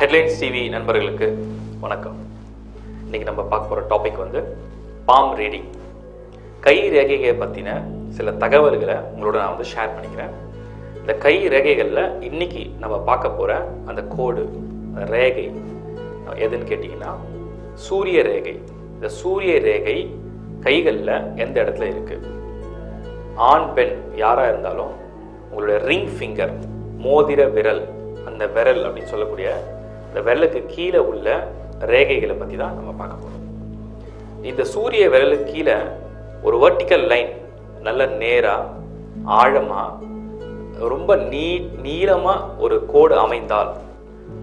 Headlines TV நண்பர்களுக்கு வணக்கம். இன்னைக்கு நம்ம பார்க்க போகிற டாபிக் வந்து பாம் ரீடிங் கை ரேகையை பற்றின சில தகவல்களை உங்களோட நான் வந்து ஷேர் பண்ணிக்கிறேன். இந்த கை ரேகைகளில் இன்னைக்கு நம்ம பார்க்க போகிற அந்த கோடு ரேகை எதுன்னு கேட்டிங்கன்னா சூரிய ரேகை. இந்த சூரிய ரேகை கைகளில் எந்த இடத்துல இருக்குது ஆண் பெண் யாராக இருந்தாலும் உங்களுடைய ரிங் ஃபிங்கர் மோதிர விரல் அந்த விரல் அப்படின்னு சொல்லக்கூடிய இந்த விரலுக்கு கீழே உள்ள ரேகைகளை பற்றி தான் நம்ம பார்க்க போகிறோம் இந்த சூரிய விரலுக்கு கீழே ஒரு வெர்டிக்கல் லைன் நல்ல நேராக ஆழமாக ரொம்ப நீ நீளமாக ஒரு கோடு அமைந்தால்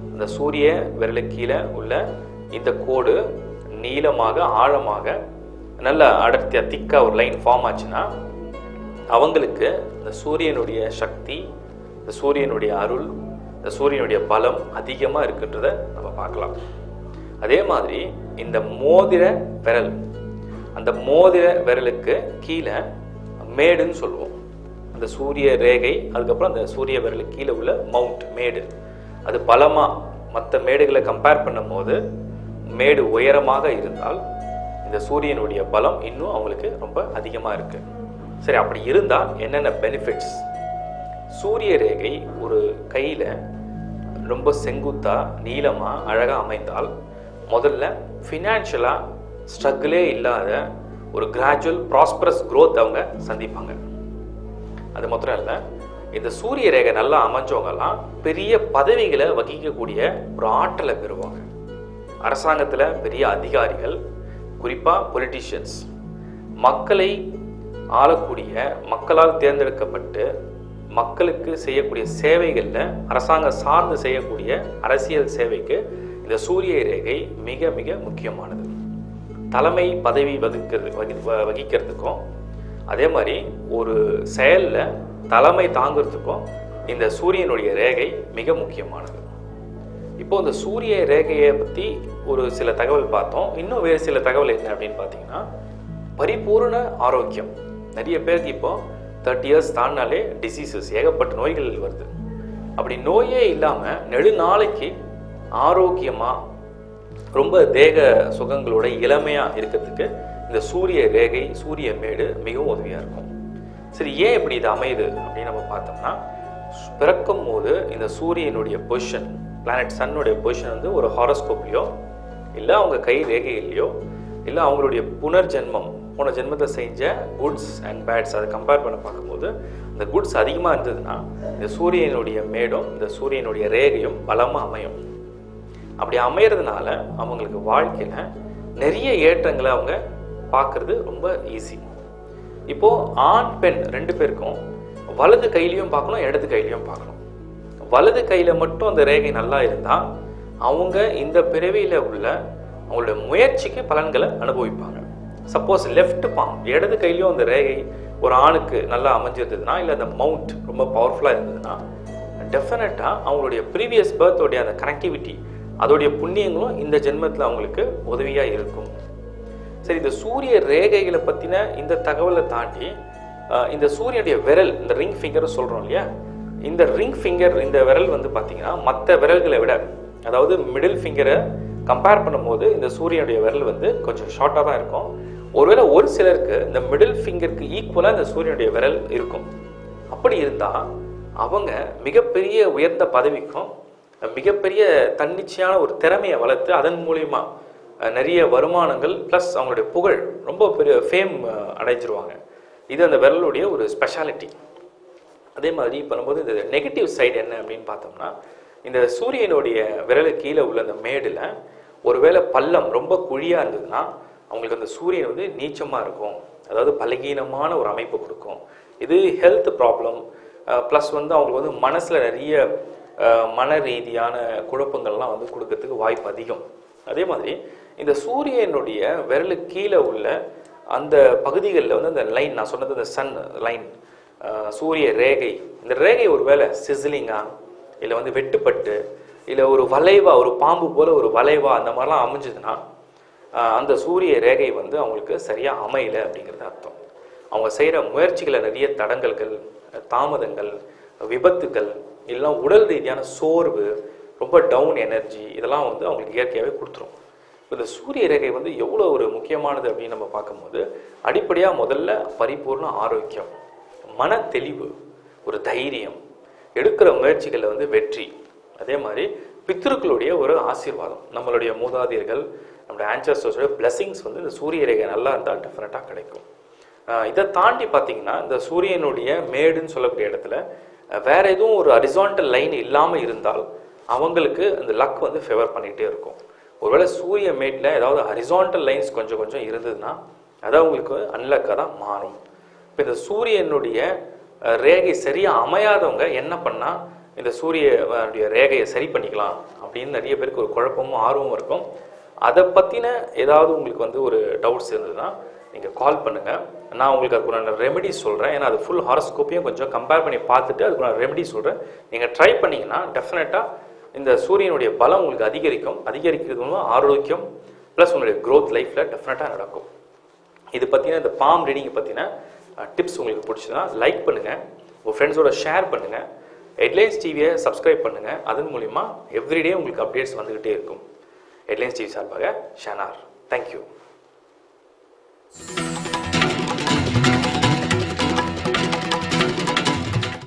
இந்த சூரிய விரலுக்கு கீழே உள்ள இந்த கோடு நீளமாக ஆழமாக நல்ல அடர்த்தியாக திக்காக ஒரு லைன் ஃபார்ம் ஆச்சுன்னா அவங்களுக்கு இந்த சூரியனுடைய சக்தி இந்த சூரியனுடைய அருள் இந்த சூரியனுடைய பலம் அதிகமாக இருக்குன்றத நம்ம பார்க்கலாம். அதே மாதிரி இந்த மோதிர விரல் அந்த மோதிர விரலுக்கு கீழே மேடுன்னு சொல்லுவோம். அந்த சூரிய ரேகை அதுக்கப்புறம் அந்த சூரிய விரலுக்கு கீழே உள்ள மவுண்ட் மேடு. அது பலமாக மற்ற மேடுகளை கம்பேர் பண்ணும்போது மேடு உயரமாக இருந்தால் இந்த சூரியனுடைய பலம் இன்னும் அவங்களுக்கு ரொம்ப அதிகமாக இருக்குது சரி அப்படி இருந்தால் என்னென்ன பெனிஃபிட்ஸ் சூரிய ரேகை ஒரு கையில் ரொம்ப செங்குத்தாக நீளமாக அழகாக அமைந்தால் முதல்ல ஃபினான்ஷியலாக ஸ்ட்ரகிளே இல்லாத ஒரு கிராஜுவல் ப்ராஸ்பரஸ் க்ரோத் அவங்க சந்திப்பாங்க. அது மாத்திரம் இல்லை இந்த சூரிய ரேகை நல்லா அமைஞ்சவங்கெல்லாம் பெரிய பதவிகளை வகிக்கக்கூடிய ஒரு ஆற்றலை பெறுவாங்க. அரசாங்கத்தில் பெரிய அதிகாரிகள் குறிப்பாக பொலிட்டிஷியன்ஸ் மக்களை ஆளக்கூடிய மக்களால் தேர்ந்தெடுக்கப்பட்டு மக்களுக்கு செய்யக்கூடிய சேவைகளில் அரசாங்கம் சார்ந்து செய்யக்கூடிய அரசியல் சேவைக்கு இந்த சூரிய ரேகை மிக மிக முக்கியமானது. தலைமை பதவி வகிக்கிறது வகி வ- வகிக்கிறதுக்கும் அதே மாதிரி ஒரு செயலில் தலைமை தாங்கிறதுக்கும் இந்த சூரியனுடைய ரேகை மிக முக்கியமானது. இப்போ இந்த சூரிய ரேகையை பற்றி ஒரு சில தகவல் பார்த்தோம். இன்னும் வேறு சில தகவல் என்ன அப்படின்னு பார்த்தீங்கன்னா பரிபூர்ண ஆரோக்கியம். நிறைய பேருக்கு இப்போ தேர்ட்டி இயர்ஸ் தாண்டினாலே டிசீசஸ் ஏகப்பட்ட நோய்கள் வருது. அப்படி நோயே இல்லாமல் நெடுநாளைக்கு ஆரோக்கியமாக ரொம்ப தேக சுகங்களோட இளமையாக இருக்கிறதுக்கு இந்த சூரிய ரேகை சூரிய மேடு மிகவும் உதவியாக இருக்கும். சரி ஏன் இப்படி இது அமையுது அப்படின்னு நம்ம பார்த்தோம்னா பிறக்கும் போது இந்த சூரியனுடைய பொசிஷன் பிளானட் சன்னுடைய பொசிஷன் வந்து ஒரு ஹாரோஸ்கோப்லேயோ இல்லை அவங்க கை ரேகையிலையோ இல்லை அவங்களுடைய புனர்ஜென்மம் போன ஜென்மத்தை செஞ்ச குட்ஸ் அண்ட் பேட்ஸ் அதை கம்பேர் பண்ண பார்க்கும்போது இந்த குட்ஸ் அதிகமாக இருந்ததுன்னா இந்த சூரியனுடைய மேடும் இந்த சூரியனுடைய ரேகையும் பலமாக அமையும். அப்படி அமையறதுனால அவங்களுக்கு வாழ்க்கையில் நிறைய ஏற்றங்களை அவங்க பார்க்கறது ரொம்ப ஈஸி இப்போ ஆண் பெண் ரெண்டு பேருக்கும் வலது கையிலையும் பார்க்கணும் இடது கையிலையும் பார்க்கணும். வலது கையில் மட்டும் அந்த ரேகை நல்லா இருந்தால் அவங்க இந்த பிறவியில் உள்ள அவங்களுடைய முயற்சிக்கு பலன்களை அனுபவிப்பாங்க. சப்போஸ் லெஃப்ட் பாம் இடது கையிலையும் அந்த ரேகை ஒரு ஆணுக்கு நல்லா அமைஞ்சிருந்ததுன்னா இல்லை அந்த மவுண்ட் ரொம்ப பவர்ஃபுல்லாக இருந்ததுன்னா டெஃபினட்டாக அவங்களுடைய ப்ரீவியஸ் பர்த்தோடைய அந்த கனெக்டிவிட்டி அதோடைய புண்ணியங்களும் இந்த ஜென்மத்தில் அவங்களுக்கு உதவியாக இருக்கும். சரி இந்த சூரிய ரேகைகளை பற்றின இந்த தகவலை தாண்டி இந்த சூரியனுடைய விரல் இந்த ரிங் ஃபிங்கர் சொல்கிறோம் இல்லையா? இந்த ரிங் ஃபிங்கர் இந்த விரல் வந்து பார்த்திங்கன்னா மற்ற விரல்களை விட அதாவது மிடில் ஃபிங்கரை கம்பேர் பண்ணும்போது இந்த சூரியனுடைய விரல் வந்து கொஞ்சம் ஷார்ட்டாக தான் இருக்கும். ஒருவேளை ஒரு சிலருக்கு இந்த மிடில் ஃபிங்கருக்கு ஈக்குவலாக இந்த சூரியனுடைய விரல் இருக்கும். அப்படி இருந்தால் அவங்க மிகப்பெரிய உயர்ந்த பதவிக்கும் மிகப்பெரிய தன்னிச்சையான ஒரு திறமையை வளர்த்து அதன் மூலயமா நிறைய வருமானங்கள் ப்ளஸ் அவங்களுடைய புகழ் ரொம்ப பெரிய ஃபேம் அடைஞ்சிருவாங்க. இது அந்த விரலுடைய ஒரு ஸ்பெஷாலிட்டி அதே மாதிரி பண்ணும்போது இந்த நெகட்டிவ் சைடு என்ன அப்படின்னு பார்த்தோம்னா இந்த சூரியனுடைய விரலு கீழே உள்ள அந்த மேடில் ஒருவேளை பள்ளம் ரொம்ப குழியாக இருந்ததுன்னா அவங்களுக்கு அந்த சூரியன் வந்து நீச்சமாக இருக்கும். அதாவது பலகீனமான ஒரு அமைப்பு கொடுக்கும். இது ஹெல்த் ப்ராப்ளம் ப்ளஸ் வந்து அவங்களுக்கு வந்து மனசில் நிறைய மன ரீதியான குழப்பங்கள்லாம் வந்து கொடுக்கறதுக்கு வாய்ப்பு அதிகம். அதே மாதிரி இந்த சூரியனுடைய விரலுக்கு கீழே உள்ள அந்த பகுதிகளில் வந்து அந்த லைன் நான் சொன்னது அந்த சன் லைன் சூரிய ரேகை. இந்த ரேகை ஒரு வேளை சிசிலிங்காக இல்லை வந்து வெட்டுப்பட்டு இல்லை ஒரு வளைவா ஒரு பாம்பு போல ஒரு வளைவா அந்த மாதிரிலாம் அமைஞ்சதுன்னா அந்த சூரிய ரேகை வந்து அவங்களுக்கு சரியாக அமையலை அப்படிங்கிறது அர்த்தம். அவங்க செய்கிற முயற்சிகளை நிறைய தடங்கல்கள் தாமதங்கள் விபத்துக்கள் எல்லாம் உடல் ரீதியான சோர்வு ரொம்ப டவுன் எனர்ஜி இதெல்லாம் வந்து அவங்களுக்கு இயற்கையாகவே கொடுத்துரும். இந்த சூரிய ரேகை வந்து எவ்வளோ ஒரு முக்கியமானது அப்படின்னு நம்ம பார்க்கும்போது அடிப்படையாக முதல்ல பரிபூர்ண ஆரோக்கியம் மன தெளிவு ஒரு தைரியம் எடுக்கிற முயற்சிகளில் வந்து வெற்றி. அதே மாதிரி பித்ருக்களுடைய ஒரு ஆசீர்வாதம் நம்மளுடைய மூதாதையர்கள் நம்மளுடைய ஆன்சஸ்டர்ஸோட blessings வந்து இந்த சூரிய ரேகை நல்லா இருந்தால் டெஃபினட்டாக கிடைக்கும். இதை தாண்டி பார்த்தீங்கன்னா இந்த சூரியனுடைய மேடுன்னு சொல்லக்கூடிய இடத்துல வேறு வேற எதுவும் ஒரு அரிசான்டல் லைன் இல்லாமல் இருந்தால் அவங்களுக்கு அந்த லக் வந்து ஃபேவர் பண்ணிகிட்டே இருக்கும். ஒருவேளை சூரிய மேட்டில் ஏதாவது ஹரிசான்டல் லைன்ஸ் கொஞ்சம் கொஞ்சம் இருந்ததுன்னா அது அவங்களுக்கு அன்லக்காக தான் மாறும். இப்போ இந்த சூரியனுடைய ரேகை சரியாக அமையாதவங்க என்ன பண்ணால் இந்த சூரிய ரேகையை சரி பண்ணிக்கலாம் அப்படின்னு நிறைய பேருக்கு ஒரு குழப்பமும் ஆர்வமும் இருக்கும். அதை பற்றின ஏதாவது உங்களுக்கு வந்து ஒரு டவுட்ஸ் இருந்ததுன்னா நீங்கள் கால் பண்ணுங்கள் நான் உங்களுக்கு அதுக்குண்டான ரெமெடி சொல்கிறேன் ஏன்னா அது ஃபுல் ஹாரஸ்கோப்பையும் கொஞ்சம் கம்பேர் பண்ணி பார்த்துட்டு அதுக்குள்ள ரெமெடி சொல்கிறேன் நீங்கள் ட்ரை பண்ணிங்கன்னா டெஃபினட்டாக இந்த சூரியனுடைய பலம் உங்களுக்கு அதிகரிக்கும். அதிகரிக்கிறது மூலம் ஆரோக்கியம் ப்ளஸ் உங்களுடைய க்ரோத் லைஃப்பில் டெஃபினட்டாக நடக்கும். இது பற்றின இந்த பாம் ரீடிங்கை பற்றின டிப்ஸ் உங்களுக்கு பிடிச்சதுன்னா லைக் பண்ணுங்கள் உங்கள் ஃப்ரெண்ட்ஸோட ஷேர் பண்ணுங்கள் ஹெட்லைன்ஸ் டிவியை சப்ஸ்கிரைப் பண்ணுங்கள் அதன் மூலிமா எவ்ரிடே உங்களுக்கு அப்டேட்ஸ் வந்துக்கிட்டே இருக்கும். ஹெட்லைன்ஸ் டிவி சார்பாக ஷனார் தேங்க்யூ